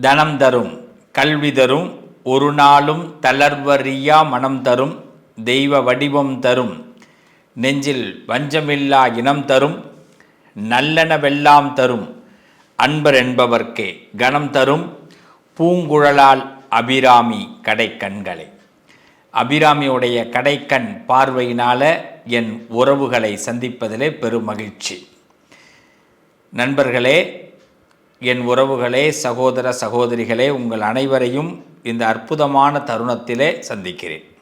தனம் தரும் கல்வி தரும் ஒரு நாளும் தளர்வறியா மனம் தரும் தெய்வ வடிவம் தரும். நெஞ்சில் வஞ்சமில்லா இனம் தரும் நல்லனவெல்லாம் தரும். அன்பர் என்பவர்க்கே கணம் தரும் பூங்குழலால் அபிராமி கடைக்கண்களை. அபிராமியுடைய கடைக்கண் பார்வையினால என் உறவுகளை சந்திப்பதிலே பெரும் மகிழ்ச்சி. நண்பர்களே என் உறவுகளே சகோதர சகோதரிகளே உங்கள் அனைவரையும் இந்த அற்புதமான தருணத்திலே சந்திக்கிறேன்.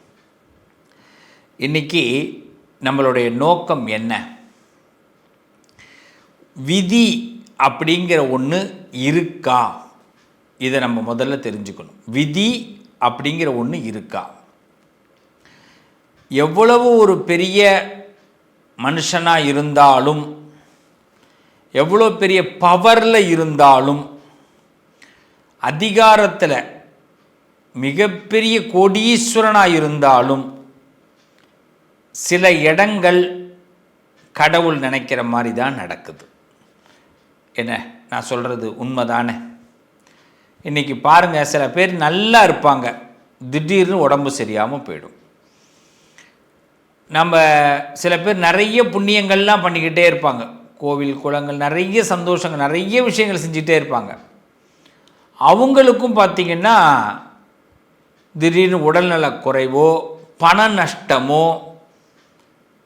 இன்னைக்கு நம்மளுடைய நோக்கம் என்ன? விதி அப்படிங்கிற ஒன்று இருக்கா? இதை நம்ம முதல்ல தெரிஞ்சுக்கணும். விதி அப்படிங்கிற ஒன்று இருக்கா? எவ்வளவு ஒரு பெரிய மனுஷனாக இருந்தாலும் எவ்வளோ பெரிய பவரில் இருந்தாலும் அதிகாரத்தில் மிகப்பெரிய கோடீஸ்வரனாக இருந்தாலும் சில இடங்கள் கடவுள் நினைக்கிற மாதிரி தான் நடக்குது. என்ன? நான் சொல்கிறது உண்மைதானே? இன்றைக்கி பாருங்கள் சில பேர் நல்லா இருப்பாங்க. திடீர்னு உடம்பு சரியாமல் போயிடும். நம்ம சில பேர் நிறைய புண்ணியங்கள்லாம் பண்ணிக்கிட்டே இருப்பாங்க. கோவில் குளங்கள் நிறைய சந்தோஷங்கள் நிறைய விஷயங்கள் செஞ்சிட்டே இருப்பாங்க. அவங்களுக்கும் பார்த்திங்கன்னா திடீர்னு உடல்நலக் குறைவோ பண நஷ்டமோ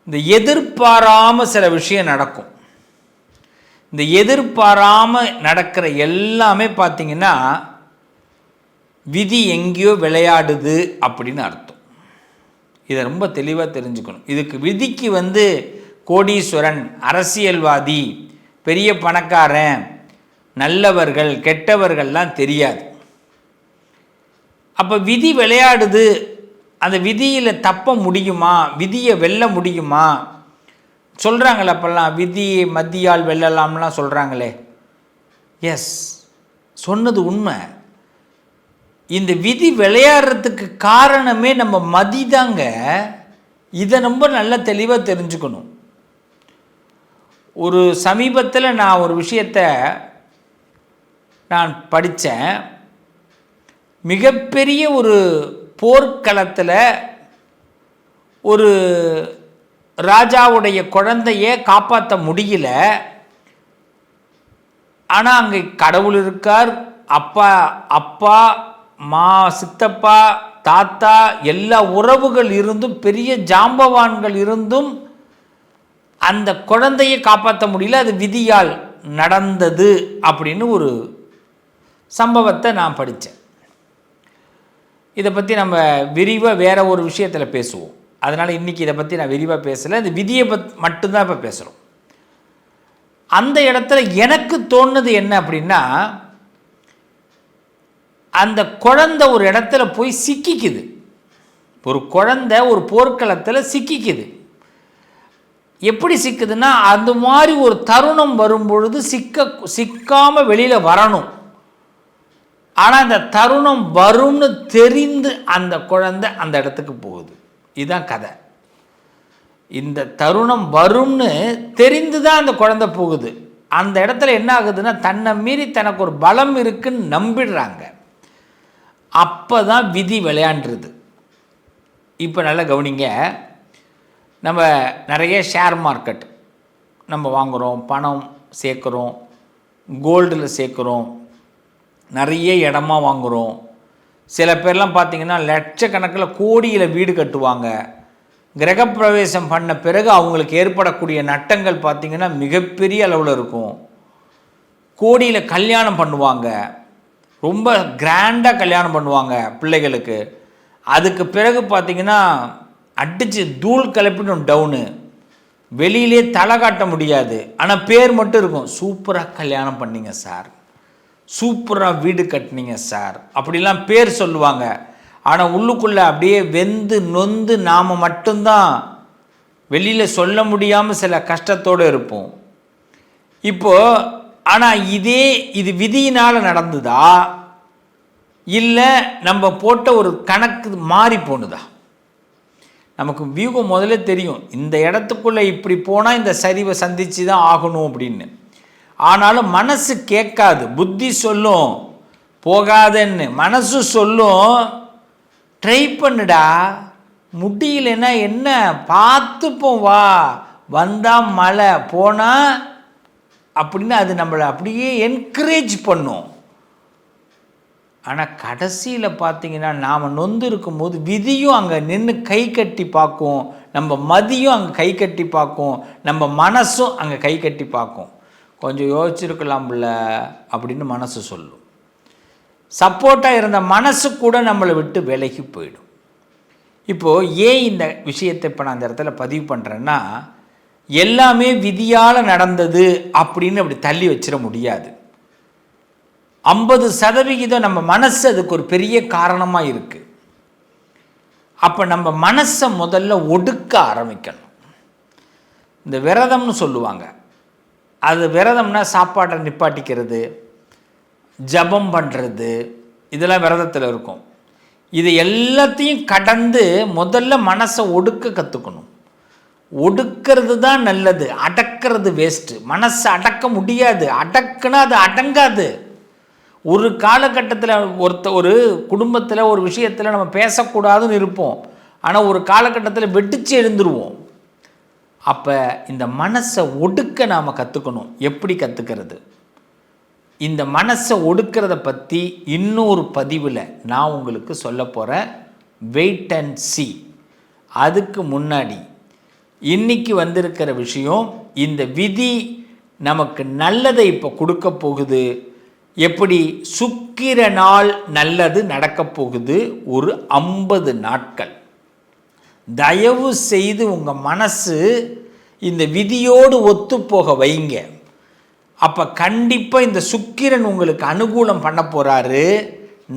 இந்த எதிர்பாராமல் சில விஷயம் நடக்கும். இந்த எதிர்பாராமல் நடக்கிற எல்லாமே பார்த்திங்கன்னா விதி எங்கேயோ விளையாடுது அப்படின்னு அர்த்தம். இதை ரொம்ப தெளிவாக தெரிஞ்சுக்கணும். இதுக்கு விதிக்கு வந்து கோடீஸ்வரன் அரசியல்வாதி பெரிய பணக்காரன் நல்லவர்கள் கெட்டவர்கள்லாம் தெரியாது. அப்போ விதி விளையாடுது. அந்த விதியில் தப்ப முடியுமா? விதியை வெல்ல முடியுமா? சொல்கிறாங்களே அப்போல்லாம் விதி மத்தியால் வெல்லலாம்லாம் சொல்கிறாங்களே எஸ் சொன்னது உண்மை. இந்த விதி விளையாடுறதுக்கு காரணமே நம்ம மதி தாங்க. இதை ரொம்ப நல்ல தெளிவாக தெரிஞ்சுக்கணும். ஒரு சமீபத்தில் நான் ஒரு விஷயத்தை நான் படித்தேன் மிகப்பெரிய ஒரு போர்க்களத்தில் ஒரு ராஜாவுடைய குழந்தையை காப்பாற்ற முடியல. ஆனால் அங்கே கடவுள் இருக்கார். அப்பா அப்பா மா சித்தப்பா தாத்தா எல்லா உறவுகள் இருந்தும் பெரிய ஜாம்பவான்கள் இருந்தும் அந்த குழந்தையை காப்பாற்ற முடியல அது விதியால் நடந்தது அப்படின்னு ஒரு சம்பவத்தை நான் படித்தேன். இதை பற்றி நம்ம விரிவாக வேற ஒரு விஷயத்தில் பேசுவோம். அதனால் இன்றைக்கி இதை பற்றி நான் விரிவாக பேசலை. இந்த விதியை பத் மட்டும்தான் இப்போ பேசுகிறோம் அந்த இடத்துல எனக்கு தோணுது என்ன அப்படின்னா அந்த குழந்தை ஒரு இடத்துல போய் சிக்கிக்குது. ஒரு குழந்தை ஒரு போர்க்களத்தில் சிக்கிக்குது. எப்படி சிக்குதுன்னா அந்த மாதிரி ஒரு தருணம் வரும்பொழுது சிக்க சிக்காமல் வெளியில் வரணும். ஆனால் அந்த தருணம் வரும்னு தெரிந்து அந்த குழந்தை அந்த இடத்துக்கு போகுது. இதுதான் கதை. இந்த தருணம் வரும்னு தெரிந்து தான் அந்த குழந்தை போகுது. அந்த இடத்துல என்ன ஆகுதுன்னா தன்னை மீறி தனக்கு ஒரு பலம் இருக்குன்னு நம்பிடுறாங்க. அப்போ தான் விதி விளையாண்டுருது. இப்போ நல்லா கவனிங்க. நம்ம நிறைய ஷேர் மார்க்கெட் நம்ம வாங்குகிறோம் பணம் சேர்க்குறோம் கோல்டில் சேர்க்குறோம் நிறைய இடமா வாங்குகிறோம் சில பேர்லாம் பார்த்திங்கன்னா லட்சக்கணக்கில் கோடியில் வீடு கட்டுவாங்க. கிரகப்பிரவேசம் பண்ண பிறகு அவங்களுக்கு ஏற்படக்கூடிய நட்டங்கள் பார்த்திங்கன்னா மிகப்பெரிய அளவில் இருக்கும். கோடியில் கல்யாணம் பண்ணுவாங்க. ரொம்ப கிராண்டாக கல்யாணம் பண்ணுவாங்க பிள்ளைகளுக்கு. அதுக்கு பிறகு பார்த்திங்கன்னா அடித்து தூள் கிளப்பிடும் டவுனு. வெளியிலே தலை காட்ட முடியாது. ஆனால் பேர் மட்டும் இருக்கும். சூப்பராக கல்யாணம் பண்ணிங்க சார். சூப்பராக வீடு கட்டினீங்க சார். அப்படிலாம் பேர் சொல்லுவாங்க. ஆனால் உள்ளுக்குள்ளே அப்படியே வெந்து நொந்து நாம் மட்டும்தான் வெளியில் சொல்ல முடியாமல் சில கஷ்டத்தோடு இருப்போம். இப்போது ஆனால் இதே இது விதியினால் நடந்ததா? இல்லை நம்ம போட்ட ஒரு கணக்கு மாறி போணுதா? நமக்கு வியூகம் முதல்ல தெரியும். இந்த இடத்துக்குள்ளே இப்படி போனால் இந்த சரிவை சந்தித்து தான் ஆகணும் அப்படின்னு. ஆனாலும் மனசு கேட்காது. புத்தி சொல்லும். போகாதன்னு. மனசு சொல்லும். ட்ரை பண்ணுடா. முடியலன்னா என்ன? பார்த்துப்போம் வா. வந்தால் மழை போனால் அப்படின்னு அது நம்மளை அப்படியே என்கரேஜ் பண்ணும். ஆனால் கடைசியில் பார்த்தீங்கன்னா நாம் நொந்து இருக்கும்போது விதியும் அங்கே நின்று கை கட்டி பார்க்கும். நம்ம மதியும் அங்கே கை கட்டி பார்க்கும். நம்ம மனசும் அங்கே கை கட்டி பார்க்கும். கொஞ்சம் யோசிச்சிருக்கலாம்ல அப்படின்னு மனசு சொல்லும். சப்போர்ட்டாக இருந்த மனசு கூட நம்மளை விட்டு விலகி போயிடும். இப்போது ஏன் இந்த விஷயத்தை இப்போ நான் அந்த இடத்துல பதிவு பண்ணுறேன்னா எல்லாமே விதியால் நடந்தது அப்படின்னு அப்படி தள்ளி வச்சிட முடியாது. ஐம்பது சதவிகிதம் நம்ம மனசு அதுக்கு ஒரு பெரிய காரணமாக இருக்குது அப்போ நம்ம மனசை முதல்ல ஒடுக்க ஆரம்பிக்கணும். இந்த விரதம்னு சொல்லுவாங்க. அது விரதம்னா சாப்பாட்டை நிப்பாட்டிக்கிறது ஜபம் பண்ணுறது இதெல்லாம் விரதத்தில் இருக்கும். இது எல்லாத்தையும் கடந்து முதல்ல மனசை ஒடுக்க கற்றுக்கணும் ஒடுக்கிறது தான் நல்லது அடக்கிறது வேஸ்ட்டு மனசை அடக்க முடியாது அடக்குனா அது அடங்காது. ஒரு காலகட்டத்தில் ஒருத்த ஒரு குடும்பத்தில் ஒரு விஷயத்தில் நம்ம பேசக்கூடாதுன்னு இருப்போம். ஆனால் ஒரு காலகட்டத்தில் வெட்டிச்சு எழுந்துருவோம். அப்போ இந்த மனசை ஒடுக்க நாம் கற்றுக்கணும் எப்படி கற்றுக்கிறது இந்த மனசை ஒடுக்கிறத பற்றி இன்னொரு பதிவில் நான் உங்களுக்கு சொல்ல போகிற வெயிட் அண்ட் சி அதுக்கு முன்னாடி இன்னைக்கு வந்திருக்கிற விஷயம் இந்த விதி நமக்கு நல்லதை இப்போ கொடுக்க போகுது. எப்படி சுக்கிர நாள் நல்லது நடக்கப் போகுது? ஒரு ஐம்பது நாட்கள். தயவு செய்து உங்கள் மனசு இந்த விதியோடு ஒத்துப்போக வைங்க. அப்போ கண்டிப்பாக இந்த சுக்கிரன் உங்களுக்கு அனுகூலம் பண்ண போகிறாரு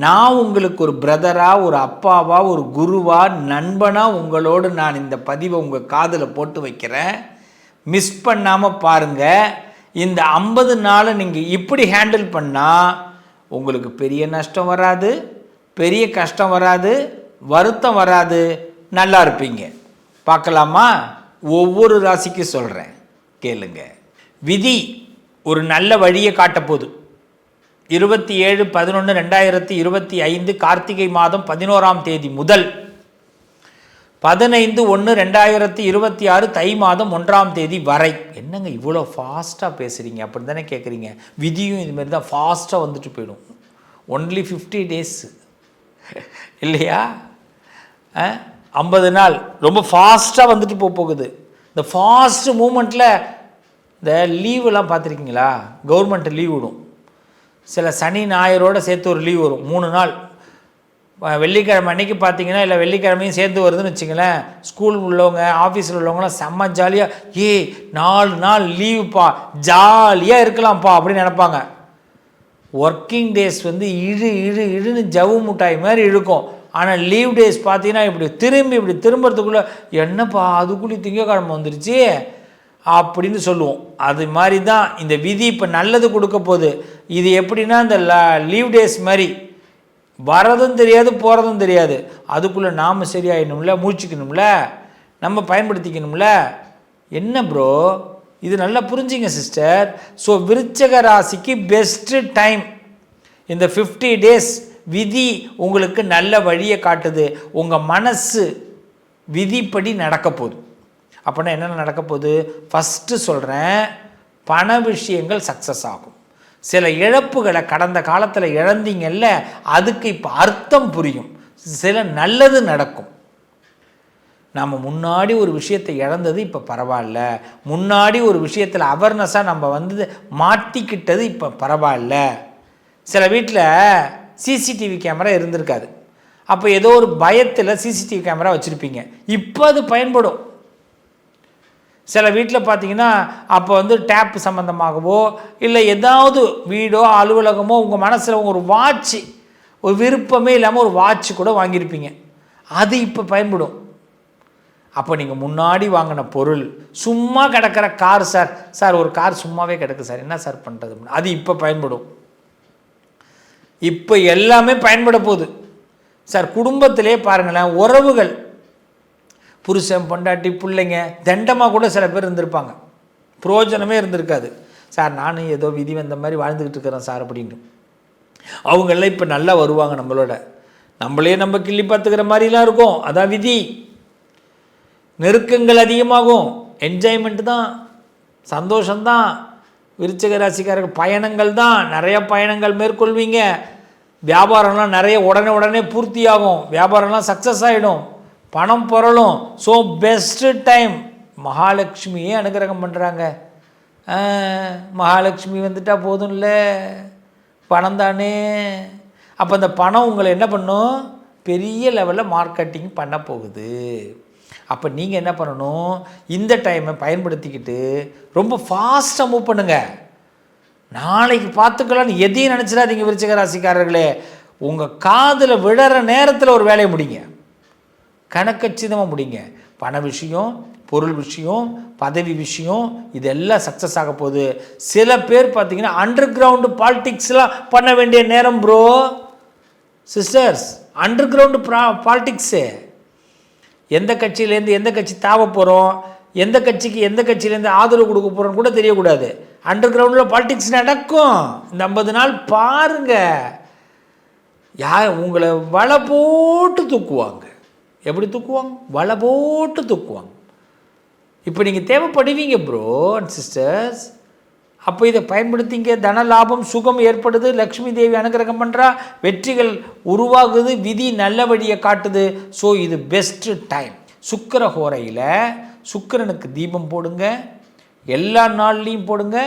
நான் உங்களுக்கு ஒரு பிரதரா ஒரு அப்பாவா ஒரு குருவா நண்பனா உங்களோடு நான் இந்த பதிவை உங்கள் காதில் போட்டு வைக்கிறேன். மிஸ் பண்ணாமல் பாருங்கள் இந்த ஐம்பது நாளை நீங்கள் இப்படி ஹேண்டில் பண்ணால் உங்களுக்கு பெரிய நஷ்டம் வராது பெரிய கஷ்டம் வராது வருத்தம் வராது நல்லா இருப்பீங்க. பார்க்கலாமா? ஒவ்வொரு ராசிக்கு சொல்கிறேன் கேளுங்க. விதி ஒரு நல்ல வழியை காட்டப்போகுது இருபத்தி ஏழு பதினொன்று ரெண்டாயிரத்தி இருபத்தி ஐந்து கார்த்திகை மாதம் பதினோராம் தேதி முதல் பதினைந்து ஒன்று ரெண்டாயிரத்தி இருபத்தி ஆறு தை மாதம் ஒன்றாம் தேதி வரை. என்னங்க இவ்வளோ ஃபாஸ்ட்டாக பேசுகிறீங்க அப்படி தானே கேட்குறீங்க விதியும் இதுமாரி தான் ஃபாஸ்ட்டாக வந்துட்டு போயிடும். ஒன்லி ஃபிஃப்டி டேஸ் இல்லையா? ஐம்பது நாள். ரொம்ப ஃபாஸ்ட்டாக வந்துட்டு போக போகுது. இந்த ஃபாஸ்ட் மூமெண்ட்டில் இந்த லீவெல்லாம் பார்த்துருக்கீங்களா? கவர்மெண்ட் லீவ் விடும். சில சனி ஞாயிறோடு சேர்த்து ஒரு லீவ் வரும். மூணு நாள். வெள்ளிக்கிழமை அன்னைக்கு பார்த்தீங்கன்னா இல்லை வெள்ளிக்கிழமையும் சேர்ந்து வருதுன்னு வச்சுங்களேன் ஸ்கூல் உள்ளவங்க ஆஃபீஸில் உள்ளவங்களாம் செம்ம ஜாலியாக ஏய் நாலு நாள் லீவுப்பா ஜாலியாக இருக்கலாம்ப்பா அப்படின்னு நினைப்பாங்க. ஒர்க்கிங் டேஸ் வந்து இழு இழு இழுன்னு ஜவு முட்டாய் மாதிரி இழுக்கும். ஆனால் லீவ் டேஸ் பார்த்தீங்கன்னா இப்படி திரும்பி இப்படி திரும்புறதுக்குள்ளே என்னப்பா அதுக்குள்ளே திங்கக்கிழமை வந்துருச்சு? அப்படின்னு சொல்லுவோம். அது மாதிரி தான் இந்த விதி இப்போ நல்லது கொடுக்க போகுது. இது எப்படின்னா இந்த லீவ் டேஸ் மாதிரி வரதும் தெரியாது போகிறதும் தெரியாது. அதுக்குள்ளே நாம் சரியாயிடணும்ல மூச்சுக்கணும்ல நம்ம பயன்படுத்திக்கணும்ல. என்ன ப்ரோ இது நல்லா புரிஞ்சுங்க சிஸ்டர் ஸோ விருச்சக ராசிக்கு பெஸ்ட்டு டைம் இந்த ஃபிஃப்டி டேஸ் விதி உங்களுக்கு நல்ல வழியை காட்டுது. உங்கள் மனசு விதிப்படி நடக்க போகுது. அப்படின்னா என்னென்ன நடக்க போகுது? ஃபஸ்ட்டு சொல்கிறேன் பண விஷயங்கள் சக்ஸஸ் ஆகும். சில இழப்புகளை கடந்த காலத்தில் இழந்தீங்கல்ல அதுக்கு இப்போ அர்த்தம் புரியும். சில நல்லது நடக்கும். நம்ம முன்னாடி ஒரு விஷயத்தை இழந்தது இப்போ பரவாயில்ல. முன்னாடி ஒரு விஷயத்தில் அவேர்னஸாக நம்ம வந்து மாட்டிக்கிட்டது இப்போ பரவாயில்ல. சில வீட்டில் சிசிடிவி கேமரா இருந்திருக்காது. அப்போ ஏதோ ஒரு பயத்தில் சிசிடிவி கேமரா வச்சுருப்பீங்க. இப்போ அது பயன்படும். சில வீட்டில் பார்த்தீங்கன்னா அப்போ வந்து டேப் சம்மந்தமாகவோ இல்லை ஏதாவது வீடோ அலுவலகமோ உங்கள் மனசில் ஒரு வாட்ச் ஒரு விருப்பமே இல்லாமல் ஒரு வாட்ச் கூட வாங்கியிருப்பீங்க. அது இப்போ பயன்படும். அப்போ நீங்கள் முன்னாடி வாங்கின பொருள் சும்மா கிடக்கிற கார் சார் சார் ஒரு கார் சும்மாவே கிடக்கு சார் என்ன சார் பண்ணுறது அது இப்போ பயன்படும். இப்போ எல்லாமே பயன்பட போகுது. சார் குடும்பத்திலே பாருங்களேன் உறவுகள். புருஷன் பொண்டாட்டி பிள்ளைங்க தண்டமாக கூட சில பேர் இருந்திருப்பாங்க. புரோஜனமே இருந்திருக்காது. சார் நானும் ஏதோ விதி வந்த மாதிரி வாழ்ந்துக்கிட்டு இருக்கிறேன் சார் அப்படின்னு அவங்களாம் இப்போ நல்லா வருவாங்க நம்மளோட. நம்மளே நம்ம கிள்ளி பார்த்துக்கிற மாதிரிலாம் இருக்கும். அதான் விதி. நெருக்கங்கள் அதிகமாகும். என்ஜாய்மெண்ட் தான். சந்தோஷம்தான். விருச்சிக ராசிக்காரர்கள் பயணங்கள் தான். நிறைய பயணங்கள் மேற்கொள்வீங்க. வியாபாரம்லாம் நிறைய உடனே உடனே பூர்த்தியாகும். வியாபாரம்லாம் சக்ஸஸ் ஆகிடும் பணம் பொருளும். ஸோ பெஸ்ட்டு டைம் மகாலட்சுமியே அனுகிரகம் பண்ணுறாங்க மகாலட்சுமி வந்துட்டா போதும்ல. பணம் தானே. அப்போ அந்த பணம் உங்களை என்ன பண்ணும்? பெரிய லெவலில் மார்க்கெட்டிங் பண்ண போகுது. அப்போ நீங்கள் என்ன பண்ணணும்? இந்த டைமை பயன்படுத்திக்கிட்டு ரொம்ப ஃபாஸ்ட்டாக மூவ் பண்ணுங்கள் நாளைக்கு பார்த்துக்கலாம்னு எதையும் நினச்சிடாதீங்க விருச்சிக ராசிக்காரர்களே. உங்கள் காதில் விழற நேரத்தில் ஒரு வேலையை முடிங்க. கணக்கச்சிதமாக முடிங்க. பண விஷயம் பொருள் விஷயம் பதவி விஷயம் இதெல்லாம் சக்ஸஸ் ஆக போகுது. சில பேர் பார்த்தீங்கன்னா அண்டர் கிரவுண்டு பாலிட்டிக்ஸ்லாம் பண்ண வேண்டிய நேரம் bro sisters underground bro politics எந்த கட்சியிலேருந்து எந்த கட்சி தாவ போகிறோம் எந்த கட்சிக்கு எந்த கட்சியிலேருந்து ஆதரவு கொடுக்க போகிறோன்னு கூட தெரியக்கூடாது. அண்டர் கிரவுண்டில் பாலிடிக்ஸ் நடக்கும். இந்த ஐம்பது நாள் பாருங்கள் யார் உங்களை வலை போட்டு தூக்குவாங்க. எப்படி தூக்குவாங்க? வலை போட்டு தூக்குவாங்க. இப்போ நீங்கள் தேவைப்படுவீங்க ப்ரோ அண்ட் சிஸ்டர்ஸ் அப்போ இதை பயன்படுத்திங்க. தன லாபம் சுகம் ஏற்படுது. லக்ஷ்மி தேவி அனுகிரகம் பண்ணுறா வெற்றிகள் உருவாகுது. விதி நல்ல வழியை காட்டுது. ஸோ இது பெஸ்ட்டு டைம் சுக்கர ஹோரையில் சுக்கரனுக்கு தீபம் போடுங்க. எல்லா நாள்லேயும் போடுங்க.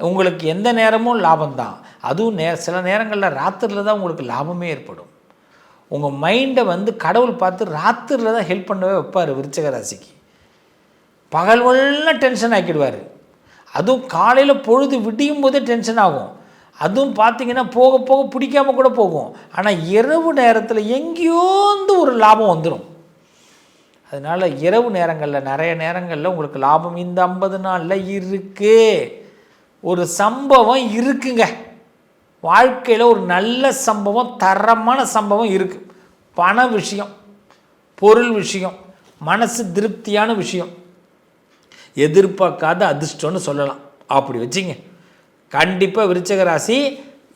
உங்களுக்கு எந்த நேரமும் லாபம்தான். அதுவும் நே சில நேரங்களில் ராத்திரியில் தான் உங்களுக்கு லாபமே ஏற்படும். உங்கள் மைண்டை வந்து கடவுள் பார்த்து ராத்திரியில் தான் ஹெல்ப் பண்ணவே வைப்பார் விருச்சக ராசிக்கு பகல் டென்ஷன் ஆக்கிடுவார். அதுவும் காலையில் பொழுது விடியும் போதே டென்ஷன் ஆகும். அதுவும் பார்த்தீங்கன்னா போக போக பிடிக்காமல் கூட போகும். ஆனால் இரவு நேரத்தில் எங்கேயோந்து ஒரு லாபம் வந்துடும் அதனால் இரவு நேரங்களில் நிறைய நேரங்களில் உங்களுக்கு லாபம் இந்த ஐம்பது நாளில் இருக்குது ஒரு சம்பவம் இருக்குங்க. வாழ்க்கையில் ஒரு நல்ல சம்பவம் தரமான சம்பவம் இருக்குது பண விஷயம் பொருள் விஷயம் மனசு திருப்தியான விஷயம். எதிர்பார்க்காத அதிர்ஷ்டம்னு சொல்லலாம். அப்படி வச்சிங்க. கண்டிப்பாக விருச்சக ராசி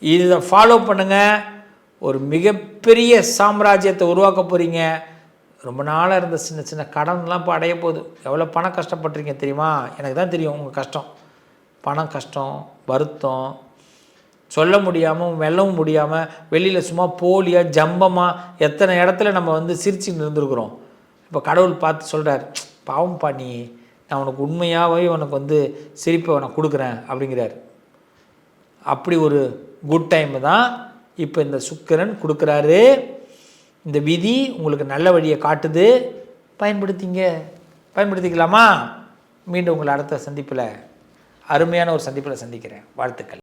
இதை ஃபாலோ பண்ணுங்கள் ஒரு மிகப்பெரிய சாம்ராஜ்யத்தை உருவாக்க போகிறீங்க ரொம்ப நாளாக இருந்த சின்ன சின்ன கடன்லாம் இப்போ அடைய போகுது. எவ்வளோ பணம் கஷ்டப்பட்டுருக்கீங்க தெரியுமா? எனக்கு தான் தெரியும் உங்கள் கஷ்டம். பணம் கஷ்டம் வருத்தம் சொல்ல முடியாமல் வெல்லவும் முடியாமல் வெளியில் சும்மா போலியாக ஜம்பமாக எத்தனை இடத்துல நம்ம வந்து சிரிச்சுன்னு இருந்திருக்கிறோம். இப்போ கடவுள் பார்த்து சொல்கிறார் பாவம் பண்ணி நான் உனக்கு உண்மையாகவே உனக்கு வந்து சிரிப்பை உனக்கு கொடுக்குறேன் அப்படிங்கிறார். அப்படி ஒரு குட் டைம் தான் இப்போ இந்த சுக்கரன் கொடுக்குறாரு. இந்த விதி உங்களுக்கு நல்ல வழியை காட்டுது. பயன்படுத்திங்க. பயன்படுத்திக்கலாமா? மீண்டும் உங்களை அடுத்த சந்திப்பில் அருமையான ஒரு சந்திப்பில் சந்திக்கிறேன். வாழ்த்துக்கள்.